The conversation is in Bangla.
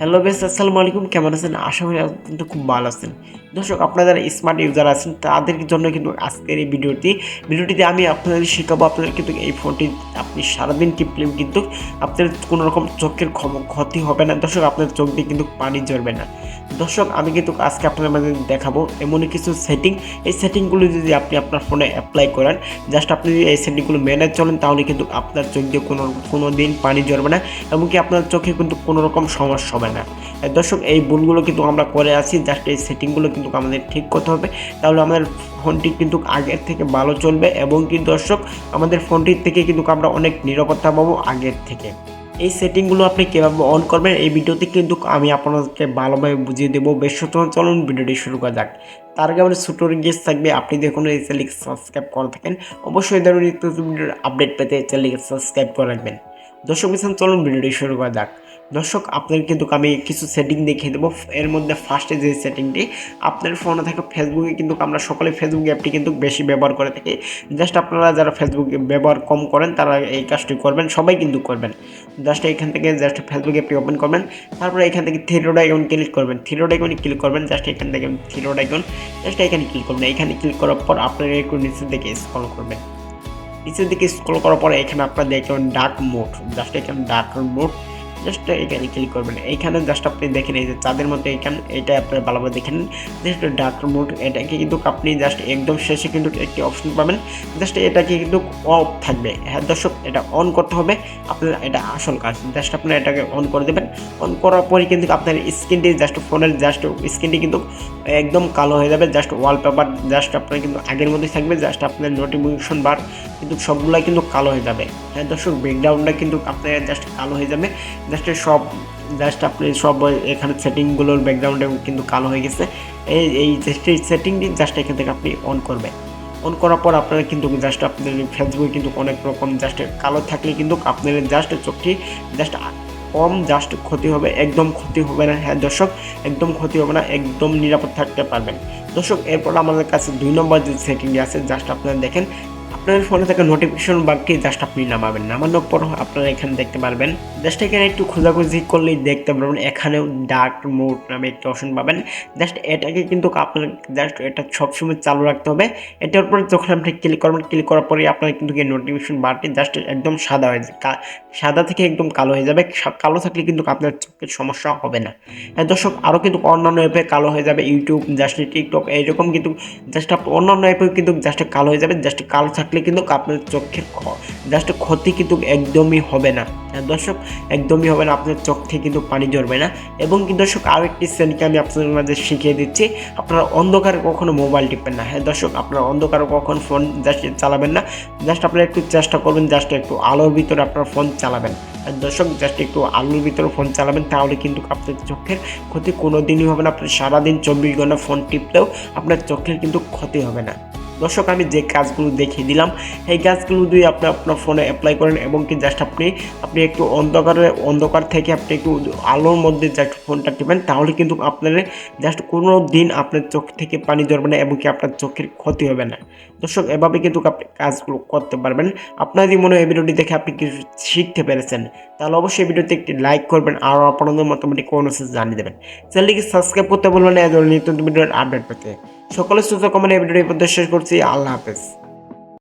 হ্যালো বেস, আসসালামু আলাইকুম, কেমন আছেন? আশা করি কিন্তু খুব ভালো আছেন। দর্শক, আপনারা যারা স্মার্ট ইউজার আছেন, তাদের জন্য কিন্তু আজকের এই ভিডিওটি। ভিডিওটিতে আমি আপনাদের শেখাবো আপনাদের কিন্তু এই ফোনটি আপনি সারাদিন টিপলেও কিন্তু আপনার কোনো রকম চোখের ক্ষতি হবে না। দর্শক আপনার চোখ দিয়ে কিন্তু পানি ঝরবে না। দর্শক, আমি কিন্তু আজকে আপনাদের মাঝে দেখাবো এমনই কিছু সেটিং এই সেটিংগুলো যদি আপনি আপনার ফোনে অ্যাপ্লাই করেন জাস্ট আপনি যদি এই সেটিংগুলো মেনে চলেন, তাহলে কিন্তু আপনার চোখ দিয়ে কোনো কোনো দিন পানি ঝরবে না। এমনকি আপনার চোখে কিন্তু কোনো রকম সমস্যা হবে না। দর্শক, এই ভুলগুলো কিন্তু আমরা করে আছি জাস্ট এই সেটিংগুলো কিন্তু আমাদের ঠিক করতে হবে। তাহলে আমাদের ফোনটি কিন্তু আগের থেকে ভালো চলবে এবং কি দর্শক, আমাদের ফোনটির থেকে কিন্তু আমরা অনেক নিরাপত্তা পাবো আগের থেকে। এই সেটিংগুলো আপনি কীভাবে অন করবেন, এই ভিডিওতে কিন্তু আমি আপনাদেরকে ভালোভাবে বুঝিয়ে দেবো। বেশ, সুতরাং চলুন ভিডিওটি শুরু করা যাক। তার আগে আমাদের ছোটো রিকোয়েস্ট থাকবে, আপনি দেখুন এই চ্যানেলকে সাবস্ক্রাইব করে থাকেন, অবশ্যই ধরুন নিত্য ভিডিওর আপডেট পেতে চ্যানেলকে সাবস্ক্রাইব করে রাখবেন। দর্শক, চলুন ভিডিওটি শুরু করা যাক। দর্শক, আপনার কিন্তু আমি কিছু সেটিং দেখিয়ে দেবো। এর মধ্যে ফার্স্টে যে সেটিংটি আপনার ফোনে থাকে ফেসবুকে কিন্তু আমরা সকলে ফেসবুক অ্যাপটি কিন্তু বেশি ব্যবহার করে থাকি। জাস্ট আপনারা যারা ফেসবুক ব্যবহার কম করেন, তারা এই কাজটি করবেন, সবাই কিন্তু করবেন। জাস্ট এখান থেকে জাস্ট ফেসবুক অ্যাপটি ওপেন করবেন, তারপরে এখান থেকে থিরোড আইকন ক্লিক করবেন। থিরোড আইকনে ক্লিক করবেন জাস্ট এখান থেকে থিরোড আইকন জাস্ট এখানে ক্লিক করবেন। এখানে ক্লিক করার পর আপনারা একটু নিচের দিকে স্ক্রল করবেন। নিচের দিকে স্ক্রল করার পর এখানে আপনার দেখবেন ডার্ক মোড জাস্ট এখানে ডার্ক মোড জাস্ট এখানে ক্লিক করবেন। এইখানে জাস্ট আপনি দেখেন এই যে চাঁদের মতো এখানে, এটা আপনার ভালোভাবে দেখেন জাস্ট ডার্ক মোড এটাকে কিন্তু আপনি জাস্ট একদম শেষে কিন্তু একটি অপশন পাবেন। জাস্ট এটাকে কিন্তু অফ থাকবে। হ্যাঁ দর্শক, এটা অন করতে হবে। আপনার এটা আসল কাজ। জাস্ট আপনার এটাকে অন করে দেবেন। অন করার পরে কিন্তু আপনার স্ক্রিনটি জাস্ট ফোনের জাস্ট স্ক্রিনটি কিন্তু একদম কালো হয়ে যাবে। জাস্ট ওয়ালপেপার জাস্ট আপনার কিন্তু আগের মধ্যেই থাকবে। জাস্ট আপনার নোটিফিকেশন বার কিন্তু সবগুলাই কিন্তু কালো হয়ে যাবে। হ্যাঁ দর্শক ব্যাকগ্রাউন্ডটা কিন্তু আপনার জাস্ট কালো হয়ে যাবে। জাস্ট সব জাস্ট আপনি সব এখানে সেটিংগুলোর ব্যাকগ্রাউন্ডে কিন্তু কালো হয়ে গেছে। এই এই সেটিংটি জাস্ট এখান থেকে আপনি অন করবেন। অন করার পর আপনারা কিন্তু জাস্ট আপনাদের ফেসবুকে কিন্তু অনেক রকম জাস্ট কালো থাকলে কিন্তু আপনার জাস্ট চোখটি জাস্ট কম জাস্ট ক্ষতি হবে, একদম ক্ষতি হবে না। হ্যাঁ দর্শক, একদম ক্ষতি হবে না, একদম নিরাপদ থাকতে পারবেন। দর্শক, এরপর আমাদের কাছে দুই নম্বর যে সেটিংটি আছে জাস্ট আপনারা দেখেন আপনার ফোনে থাকা নোটিফিকেশন বাগটি জাস্ট আপনি নামাবেন। নামানোর পর আপনারা এখানে দেখতে পারবেন জাস্ট এখানে একটু খোঁজাখুঁজি করলেই দেখতে পারবেন, এখানেও ডার্ক মোড নামে একটি অপশন পাবেন। জাস্ট এটাকে কিন্তু আপনার জাস্ট এটা সবসময় চালু রাখতে হবে। এটার উপরে যখন আপনি ক্লিক করবেন ক্লিক করার পরে আপনার কিন্তু এই নোটিফিকেশন বারটি জাস্ট একদম সাদা হয়ে যাবে। সাদা থেকে একদম কালো হয়ে যাবে। কালো থাকলে কিন্তু আপনার চোখের সমস্যা হবে না। হ্যাঁ দর্শক আরও কিন্তু অন্যান্য অ্যাপে কালো হয়ে যাবে। ইউটিউব জাস্ট টিকটক এইরকম কিন্তু জাস্ট অন্যান্য অ্যাপেও কিন্তু জাস্ট কালো হয়ে যাবে। জাস্ট কালো থাকলে কিন্তু আপনার চোখের জাস্ট ক্ষতি কিন্তু একদমই হবে না। হ্যাঁ দর্শক, একদমই হবে না, আপনার চোখ থেকে কিন্তু পানি ঝরবে না। এবং কি দর্শক আরও একটি শ্রেণীকে আমি আপনাদের মাঝে শিখিয়ে দিচ্ছি, আপনারা অন্ধকারে কখনো মোবাইল টিপবেন না। হ্যাঁ দর্শক, আপনারা অন্ধকারে কখনো ফোন জাস্ট চালাবেন না। জাস্ট আপনারা একটু চেষ্টা করবেন জাস্ট একটু আলোর ভিতরে আপনার ফোন চালাবেন। আর দর্শক জাস্ট একটু আলোর ভিতরে ফোন চালাবেন, তাহলে কিন্তু আপনার চোখের ক্ষতি কোনো দিনই হবে না। আপনি সারাদিন চব্বিশ ঘণ্টা ফোন টিপলেও আপনার চোখের কিন্তু ক্ষতি হবে না। দর্শক, আমি যে কাজগুলো দেখিয়ে দিলাম এই কাজগুলো যদি আপনি আপনার ফোনে অ্যাপ্লাই করেন এবং কি জাস্ট আপনি আপনি একটু অন্ধকারে, অন্ধকার থেকে আপনি একটু আলোর মধ্যে জাস্ট ফোনটা টিপেন, তাহলে কিন্তু আপনার জাস্ট কোনো দিন আপনার চোখ থেকে পানি ধরবে না এবং কি আপনার চোখের ক্ষতি হবে না। দর্শক, এভাবে কিন্তু আপনি কাজগুলো করতে পারবেন। আপনার যদি মনে হয় এই ভিডিওটি দেখে আপনি কিছু শিখতে পেরেছেন? তাহলে অবশ্যই ভিডিওতে একটি লাইক করবেন আর আপনাদের মতামত কোনো জানিয়ে দেবেন। চ্যানেলটিকে সাবস্ক্রাইব করতে বলবেন না নিত্য ভিডিওর আপডেট পেতে। সকলের সুস্থ কমেন্ট এই ভিডিওটি শেষ করছি। আল্লাহ হাফেজ।